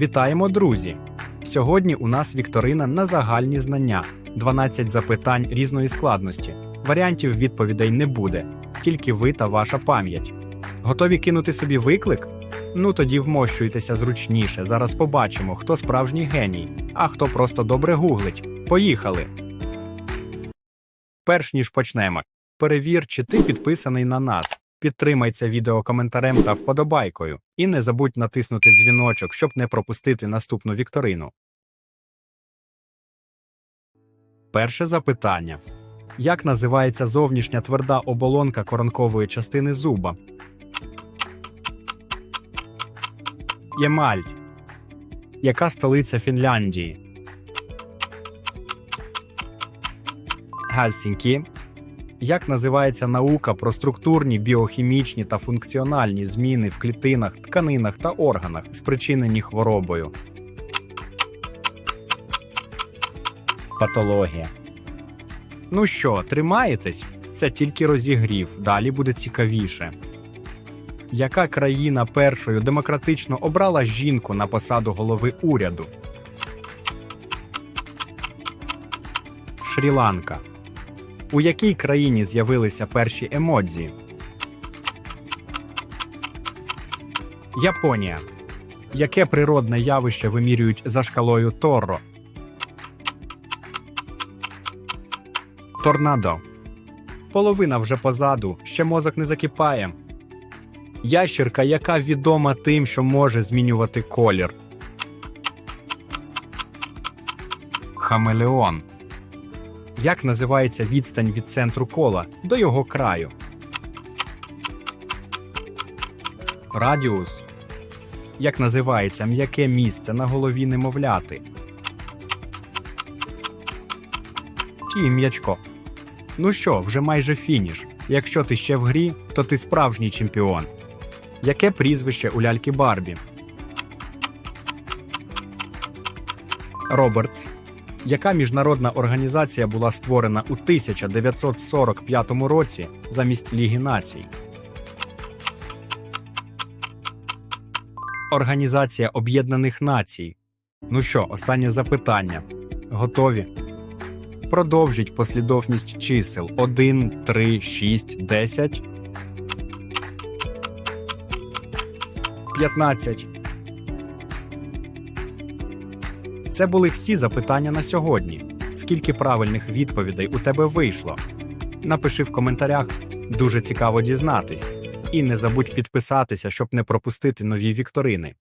Вітаємо, друзі! Сьогодні у нас вікторина на загальні знання, 12 запитань різної складності. Варіантів відповідей не буде, тільки ви та ваша пам'ять. Готові кинути собі виклик? Ну тоді вмощуйтеся зручніше. Зараз побачимо, хто справжній геній, а хто просто добре гуглить. Поїхали! Перш ніж почнемо, перевір, чи ти підписаний на нас. Підтримай це відео коментарем та вподобайкою. І не забудь натиснути дзвіночок, щоб не пропустити наступну вікторину. Перше запитання. Як називається зовнішня тверда оболонка коронкової частини зуба? Ємаль. Яка столиця Фінляндії? Гельсінкі. Як називається наука про структурні, біохімічні та функціональні зміни в клітинах, тканинах та органах, спричинені хворобою? Патологія. Ну що, тримаєтесь? Це тільки розігрів, далі буде цікавіше. Яка країна першою демократично обрала жінку на посаду голови уряду? Шрі-Ланка. У якій країні з'явилися перші емодзі? Японія. Яке природне явище вимірюють за шкалою Торро? Торнадо. Половина вже позаду, ще мозок не закипає. Ящірка, яка відома тим, що може змінювати колір. Хамелеон. Як називається відстань від центру кола до його краю? Радіус. Як називається м'яке місце на голові немовляти? Кім'ячко. Ну що, вже майже фініш. Якщо ти ще в грі, то ти справжній чемпіон. Яке прізвище у ляльки Барбі? Робертс. Яка міжнародна організація була створена у 1945 році замість Ліги націй? Організація Об'єднаних Націй. Ну що, останнє запитання. Готові? Продовжіть послідовність чисел 1, 3, 6, 10. 15. Це були всі запитання на сьогодні. Скільки правильних відповідей у тебе вийшло? Напиши в коментарях. Дуже цікаво дізнатись. І не забудь підписатися, щоб не пропустити нові вікторини.